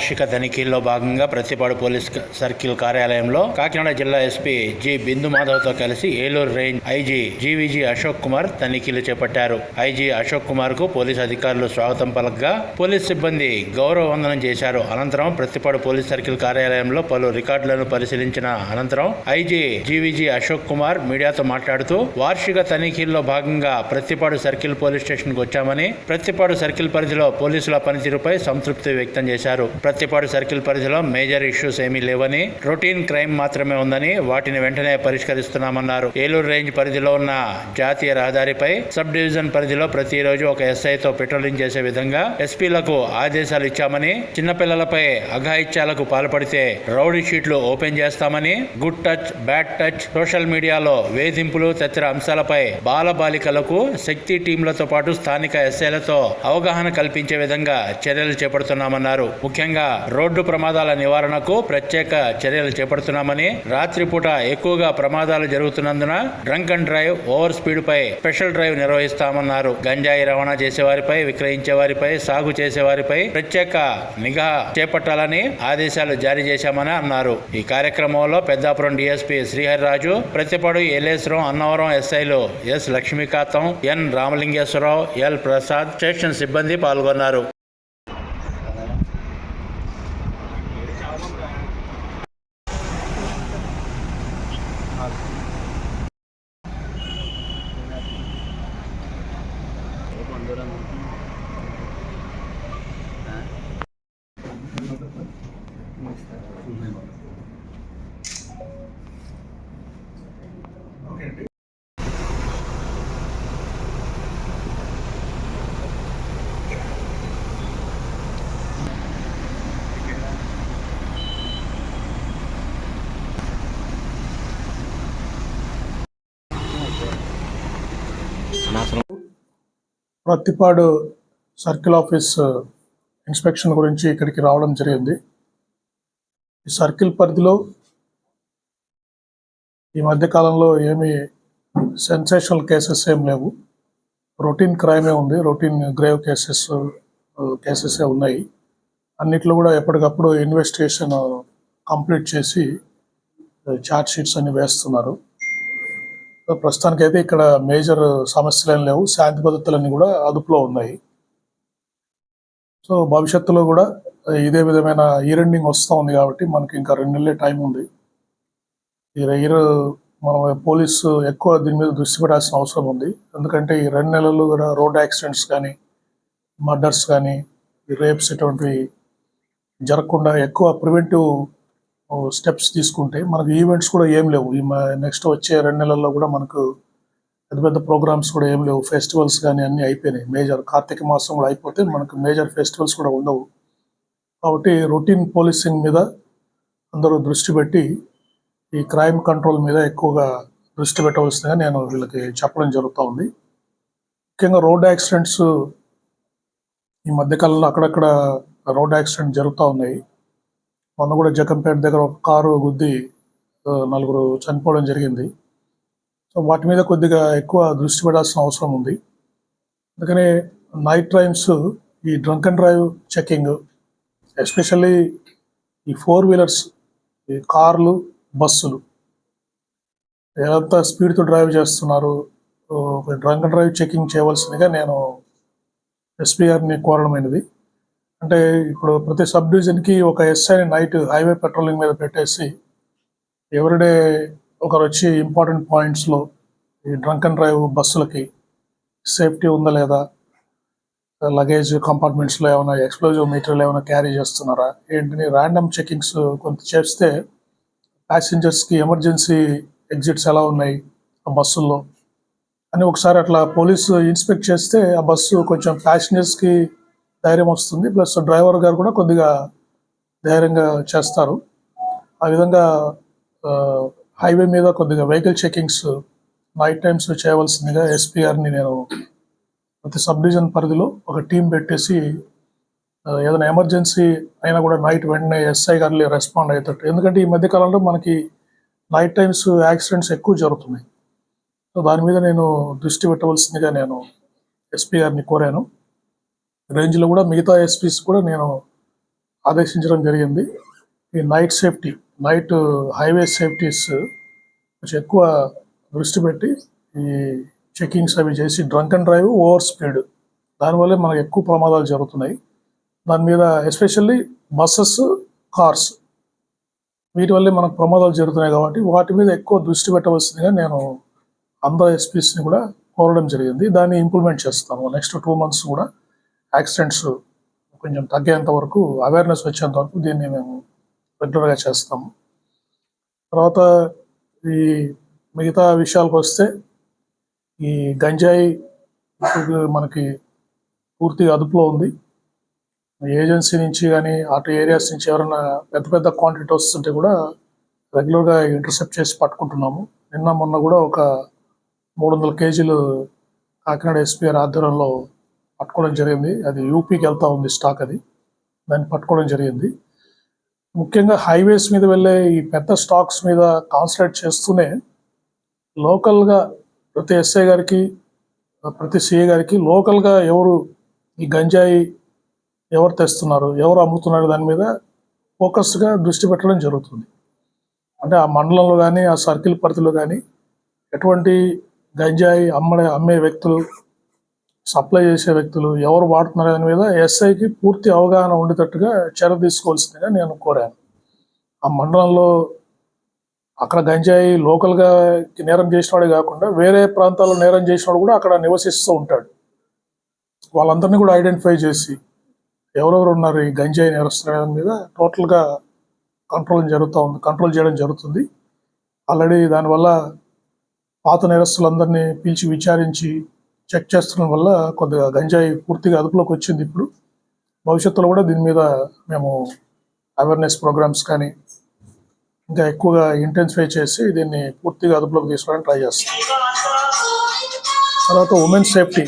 వార్షిక తనిఖీల్లో భాగంగా ప్రతిపాడు పోలీస్ సర్కిల్ కార్యాలయంలో కాకినాడ జిల్లా ఎస్పీ జి బిందు మాధవ్తో కలిసి Eluru range IG GVG Ashok Kumar తనిఖీలు చేపట్టారు. ఐజీ అశోక్ కుమార్కు పోలీస్ అధికారులు స్వాగతం పలకగా పోలీస్ సిబ్బంది గౌరవ వందనం చేశారు. అనంతరం ప్రతిపాడు పోలీస్ సర్కిల్ కార్యాలయంలో పలు రికార్డులను పరిశీలించిన అనంతరం ఐజీ జీవీజీ అశోక్ కుమార్ మీడియాతో మాట్లాడుతూ వార్షిక తనిఖీల్లో భాగంగా ప్రతిపాడు సర్కిల్ పోలీస్ స్టేషన్కు వచ్చామని ప్రతిపాడు సర్కిల్ పరిధిలో పోలీసుల పనితీరుపై సంతృప్తి వ్యక్తం చేశారు. ప్రతిపాడు సర్కిల్ పరిధిలో మేజర్ ఇష్యూస్ ఏమీ లేవని రొటీన్ క్రైమ్ మాత్రమే ఉందని వాటిని వెంటనే పరిష్కరిస్తున్నామన్నారు. ఏలూరు రేంజ్ పరిధిలో ఉన్న జాతీయ రహదారిపై సబ్ డివిజన్ పరిధిలో ప్రతిరోజు ఒక ఎస్ఐతో పెట్రోలింగ్ చేసే విధంగా ఎస్పీలకు ఆదేశాలు ఇచ్చామని చిన్నపిల్లలపై అఘాయిత్యాలకు పాల్పడితే రౌడీ షీట్లు ఓపెన్ చేస్తామని good touch bad touch social మీడియాలో వేధింపులు తదితర అంశాలపై బాలబాలికలకు శక్తి టీంలతో పాటు స్థానిక ఎస్ఐలతో అవగాహన కల్పించే విధంగా చర్యలు చేపడుతున్నామన్నారు. ముఖ్యంగా రోడ్డు ప్రమాదాల నివారణకు ప్రత్యేక చర్యలు చేపడుతున్నామని రాత్రిపూట ఎక్కువగా ప్రమాదాలు జరుగుతున్నందున drunk and drive over speed pi special drive నిర్వహిస్తామన్నారు. గంజాయి రవాణా చేసే వారిపై విక్రయించే వారిపై సాగు చేసే వారిపై ప్రత్యేక నిఘా చేపట్టాలని ఆదేశాలు జారీ చేశామని అన్నారు. ఈ కార్యక్రమంలో పెద్దాపురం డిఎస్పీ శ్రీహరిరాజు ప్రతిపాడు ఎల్లేశ్వరం అన్నవరం ఎస్ఐలు S Lakshmikantham N Ramalingeswararao L Prasad station సిబ్బంది పాల్గొన్నారు. ప్రత్తిపాడు సర్కిల్ ఆఫీస్ ఇన్స్పెక్షన్ గురించి ఇక్కడికి రావడం జరిగింది. ఈ సర్కిల్ పరిధిలో ఈ మధ్య కాలంలో ఏమి సెన్సేషనల్ కేసెస్ ఏం లేవు. రొటీన్ క్రైమే ఉంది. రొటీన్ గ్రేవ్ కేసెస్ కేసెసే ఉన్నాయి. అన్నిట్లో కూడా ఎప్పటికప్పుడు ఇన్వెస్టిగేషన్ కంప్లీట్ చేసి చార్జ్ షీట్స్ అన్ని వేస్తున్నారు. ప్రస్తుతానికి ప్రస్తుతానికైతే ఇక్కడ మేజర్ సమస్యలు ఏం లేవు. శాంతి భద్రతలన్నీ కూడా అదుపులో ఉన్నాయి. సో భవిష్యత్తులో కూడా ఇదే విధమైన ఇయర్ ఎండింగ్ వస్తూ ఉంది కాబట్టి మనకి ఇంకా రెండు నెలలే టైం ఉంది. ఈ ఇయర్ మనం పోలీసు ఎక్కువ దీని మీద దృష్టి పెట్టాల్సిన అవసరం ఉంది. ఎందుకంటే ఈ రెండు నెలలు కూడా రోడ్ యాక్సిడెంట్స్ కానీ మర్డర్స్ కానీ రేప్స్ ఇటువంటివి జరగకుండా ఎక్కువ ప్రివెంటివ్ స్టెప్స్ తీసుకుంటే మనకు ఈవెంట్స్ కూడా ఏం లేవు. ఈ నెక్స్ట్ వచ్చే రెండు నెలల్లో కూడా మనకు పెద్ద పెద్ద ప్రోగ్రామ్స్ కూడా ఏం లేవు. ఫెస్టివల్స్ కానీ అన్నీ అయిపోయినాయి. మేజర్ కార్తీక మాసం కూడా అయిపోతే మనకు మేజర్ ఫెస్టివల్స్ కూడా ఉండవు. కాబట్టి రొటీన్ పోలీసింగ్ మీద అందరూ దృష్టి పెట్టి ఈ క్రైమ్ కంట్రోల్ మీద ఎక్కువగా దృష్టి పెట్టవలసిందిగా నేను వీళ్ళకి చెప్పడం జరుగుతూ ఉంది. ముఖ్యంగా రోడ్ యాక్సిడెంట్స్ ఈ మధ్యకాలంలో అక్కడక్కడ రోడ్ యాక్సిడెంట్ జరుగుతూ ఉన్నాయి. మొన్న కూడా జగంపేట దగ్గర ఒక కారు గుద్ది నలుగురు చనిపోవడం జరిగింది. సో వాటి మీద కొద్దిగా ఎక్కువ దృష్టి పెడాల్సిన అవసరం ఉంది. అందుకని నైట్ టైమ్స్ ఈ drunk and drive checking especially ఈ ఫోర్ వీలర్స్ ఈ కార్లు బస్సులు ఎంత స్పీడ్తో డ్రైవ్ చేస్తున్నారు డ్రంక్ అండ్ డ్రైవ్ చెకింగ్ చేయవలసిందిగా నేను ఎస్పీ గారిని కోరడమైనది. అంటే ఇప్పుడు ప్రతి సబ్ డివిజన్కి ఒక ఎస్ఐని నైట్ హైవే పెట్రోలింగ్ మీద పెట్టేసి ఎవ్రీడే ఒకరు వచ్చి ఇంపార్టెంట్ పాయింట్స్లో ఈ డ్రంక్ అండ్ డ్రైవ్ బస్సులకి సేఫ్టీ ఉందా లేదా? లగేజ్ కంపార్ట్మెంట్స్లో ఏమైనా ఎక్స్ప్లోజివ్ మెటీరియల్ ఏమైనా క్యారీ చేస్తున్నారా? ఏంటిని ర్యాండమ్ చెకింగ్స్ కొంత చేస్తే ప్యాసింజర్స్కి ఎమర్జెన్సీ ఎగ్జిట్స్ ఎలా ఉన్నాయి ఆ బస్సుల్లో? అని ఒకసారి అట్లా పోలీసు ఇన్స్పెక్ట్ చేస్తే ఆ బస్సు కొంచెం ప్యాసింజర్స్కి ధైర్యం వస్తుంది. ప్లస్ డ్రైవర్ గారు కూడా కొద్దిగా ధైర్యంగా చేస్తారు. ఆ విధంగా హైవే మీద కొద్దిగా వెహికల్ చెకింగ్స్ నైట్ టైమ్స్ చేయవలసిందిగా ఎస్పీఆర్ని నేను ప్రతి సబ్ డివిజన్ పరిధిలో ఒక టీం పెట్టేసి ఏదైనా ఎమర్జెన్సీ అయినా కూడా నైట్ వెంటనే ఎస్ఐ గారు రెస్పాండ్ అవుతాడు ఎందుకంటే ఈ మధ్య కాలంలో మనకి నైట్ టైమ్స్ యాక్సిడెంట్స్ ఎక్కువ జరుగుతున్నాయి. సో దాని మీద నేను దృష్టి పెట్టవలసిందిగా నేను ఎస్పీ గారిని కోరాను. రేంజ్లో కూడా మిగతా ఎస్పీస్ కూడా నేను ఆదేశించడం జరిగింది. ఈ night safety night highway safeties కొంచెం ఎక్కువ దృష్టి పెట్టి ఈ చెకింగ్స్ అవి చేసి drunk and drive over speed. దానివల్లే మనకు ఎక్కువ ప్రమాదాలు జరుగుతున్నాయి. దాని మీద ఎస్పెషల్లీ బస్సెస్ కార్స్ వీటి వల్లే మనకు ప్రమాదాలు జరుగుతున్నాయి కాబట్టి వాటి మీద ఎక్కువ దృష్టి పెట్టవలసిందిగా నేను అందరు ఎస్పీస్ని కూడా కోరడం జరిగింది. దాన్ని ఇంప్లిమెంట్ చేస్తాను నెక్స్ట్ టూ మంత్స్ కూడా. యాక్సిడెంట్స్ కొంచెం తగ్గేంత వరకు అవేర్నెస్ వచ్చేంత వరకు దీన్ని మేము రెగ్యులర్గా చేస్తాము. తర్వాత ఈ మిగతా విషయాలకు వస్తే ఈ గంజాయి మనకి పూర్తిగా అదుపులో ఉంది. ఏజెన్సీ నుంచి కానీ అటు ఏరియాస్ నుంచి ఎవరైనా పెద్ద పెద్ద క్వాంటిటీ వస్తుంటే కూడా రెగ్యులర్గా ఇంటర్సెప్ట్ చేసి పట్టుకుంటున్నాము. నిన్న మొన్న కూడా ఒక మూడు వందల కేజీలు కాకినాడ ఎస్పీఆర్ ఆధ్వర్యంలో పట్టుకోవడం జరిగింది. అది యూపీకి వెళ్తా ఉంది స్టాక్ అది. దాన్ని పట్టుకోవడం జరిగింది. ముఖ్యంగా హైవేస్ మీద వెళ్ళే ఈ పెద్ద స్టాక్స్ మీద కాన్సన్ట్రేట్ చేస్తూనే లోకల్గా ప్రతి ఎస్ఐ గారికి ప్రతి సిఏ గారికి లోకల్గా ఎవరు ఈ గంజాయి ఎవరు తెస్తున్నారు ఎవరు అమ్ముతున్నారు దాని మీద ఫోకస్గా దృష్టి పెట్టడం జరుగుతుంది. అంటే ఆ మండలంలో కానీ ఆ సర్కిల్ పరిధిలో కానీ ఎటువంటి గంజాయి అమ్మడే అమ్మే వ్యక్తులు సప్లై చేసే వ్యక్తులు ఎవరు వాడుతున్నారు దాని మీద ఎస్ఐకి పూర్తి అవగాహన ఉండేటట్టుగా చర్య తీసుకోవాల్సిందిగా నేను కోరాను. ఆ మండలంలో అక్కడ గంజాయి లోకల్గా నేరం చేసినవాడే కాకుండా వేరే ప్రాంతాల్లో నేరం చేసినవాడు కూడా అక్కడ నివసిస్తూ ఉంటాడు. వాళ్ళందరినీ కూడా ఐడెంటిఫై చేసి ఎవరెవరు ఉన్నారు ఈ గంజాయి నేరస్తున్న దాని మీద టోటల్గా కంట్రోల్ జరుగుతూ ఉంది కంట్రోల్ చేయడం జరుగుతుంది. ఆల్రెడీ దానివల్ల పాత నేరస్తులందరినీ పిలిచి విచారించి చెక్ చేస్తున్న వల్ల కొద్దిగా గంజాయి పూర్తిగా అదుపులోకి వచ్చింది ఇప్పుడు. భవిష్యత్తులో కూడా దీని మీద మేము అవేర్నెస్ ప్రోగ్రామ్స్ కానీ ఇంకా ఎక్కువగా ఇంటెన్సిఫై చేసి దీన్ని పూర్తిగా అదుపులోకి తీసుకోవడానికి ట్రై చేస్తాం. తర్వాత ఉమెన్ సేఫ్టీ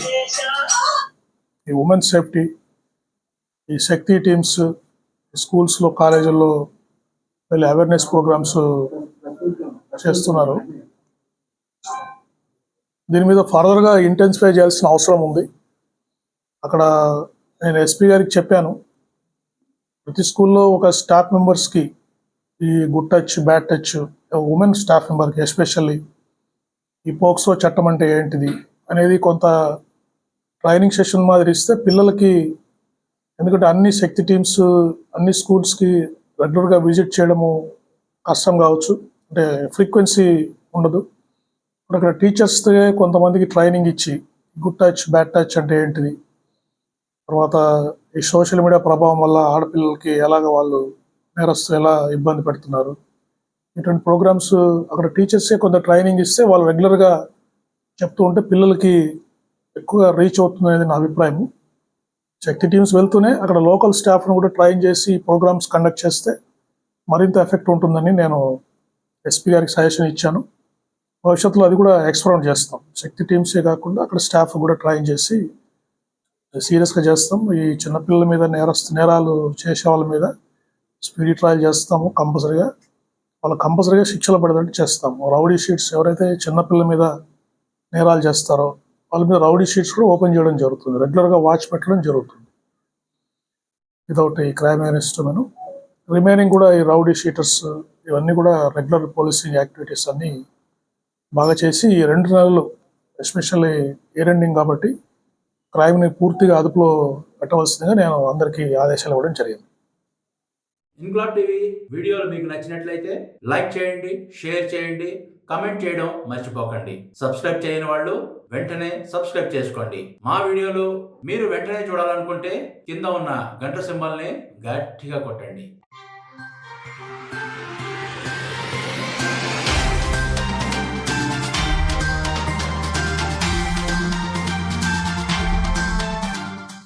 ఈ ఉమెన్ సేఫ్టీ ఈ శక్తి టీమ్స్ స్కూల్స్లో కాలేజీల్లో వెళ్ళి అవేర్నెస్ ప్రోగ్రామ్స్ చేస్తున్నారు. దీని మీద ఫర్దర్గా ఇంటెన్సిఫై చేయాల్సిన అవసరం ఉంది. అక్కడ నేను ఎస్పీ గారికి చెప్పాను. ప్రతి స్కూల్లో ఒక స్టాఫ్ మెంబర్స్కి ఈ good touch bad touch women staff మెంబర్కి especially ఈ పోక్సో చట్టం అంటే ఏంటిది అనేది కొంత ట్రైనింగ్ సెషన్ మాదిరి ఇస్తే పిల్లలకి ఎందుకంటే అన్ని శక్తి టీమ్స్ అన్ని స్కూల్స్కి రెగ్యులర్గా విజిట్ చేయడము కష్టం కావచ్చు. అంటే ఫ్రీక్వెన్సీ ఉండదు. ఇప్పుడు అక్కడ టీచర్స్ కొంతమందికి ట్రైనింగ్ ఇచ్చి గుడ్ టచ్ బ్యాడ్ టచ్ అంటే ఏంటిది? తర్వాత ఈ సోషల్ మీడియా ప్రభావం వల్ల ఆడపిల్లలకి ఎలాగ వాళ్ళు నేరస్తులు ఎలా ఇబ్బంది పెడుతున్నారు? ఇటువంటి ప్రోగ్రామ్స్ అక్కడ టీచర్సే కొంత ట్రైనింగ్ ఇస్తే వాళ్ళు రెగ్యులర్గా చెప్తూ ఉంటే పిల్లలకి ఎక్కువగా రీచ్ అవుతుంది అనేది నా అభిప్రాయం. శక్తి టీమ్స్ వెళ్తూనే అక్కడ లోకల్ స్టాఫ్ను కూడా ట్రైన్ చేసి ప్రోగ్రామ్స్ కండక్ట్ చేస్తే మరింత ఎఫెక్ట్ ఉంటుందని నేను ఎస్పీ గారికి సజెషన్ ఇచ్చాను. భవిష్యత్తులో అది కూడా ఎక్స్పెరిమెంట్ చేస్తాం. శక్తి టీమ్సే కాకుండా అక్కడ స్టాఫ్ కూడా ట్రైన్ చేసి సీరియస్గా చేస్తాం. ఈ చిన్నపిల్లల మీద నేరస్తు నేరాలు చేసే వాళ్ళ మీద స్పీడ్ ట్రయల్ చేస్తాము కంపల్సరీగా. వాళ్ళు కంపల్సరీగా శిక్షలు పడేటట్టు చేస్తాము. రౌడీ షీట్స్ ఎవరైతే చిన్నపిల్లల మీద నేరాలు చేస్తారో వాళ్ళ మీద రౌడీ షీట్స్ కూడా ఓపెన్ చేయడం జరుగుతుంది. రెగ్యులర్గా వాచ్ పెట్టడం జరుగుతుంది. వితౌట్ ఈ క్రైమ్ అరెస్ట్ రిమైనింగ్ కూడా ఈ రౌడీ షీటర్స్ ఇవన్నీ కూడా రెగ్యులర్ పోలీసింగ్ యాక్టివిటీస్ అన్నీ బాగా చేసి ఈ రెండు నెలలు ఎస్పెషల్లీ ఇయర్ ఎండింగ్ కాబట్టి క్రైమ్ని పూర్తిగా అదుపులో పెట్టవలసిందిగా నేను అందరికీ ఆదేశాలు ఇవ్వడం జరిగింది. ఇన్క్లాబ్ టీవీ వీడియోలు మీకు నచ్చినట్లయితే లైక్ చేయండి షేర్ చేయండి కమెంట్ చేయడం మర్చిపోకండి. సబ్స్క్రైబ్ చేయని వాళ్ళు వెంటనే సబ్స్క్రైబ్ చేసుకోండి. మా వీడియోలు మీరు వెంటనే చూడాలనుకుంటే కింద ఉన్న గంట సింబల్ని గట్టిగా కొట్టండి.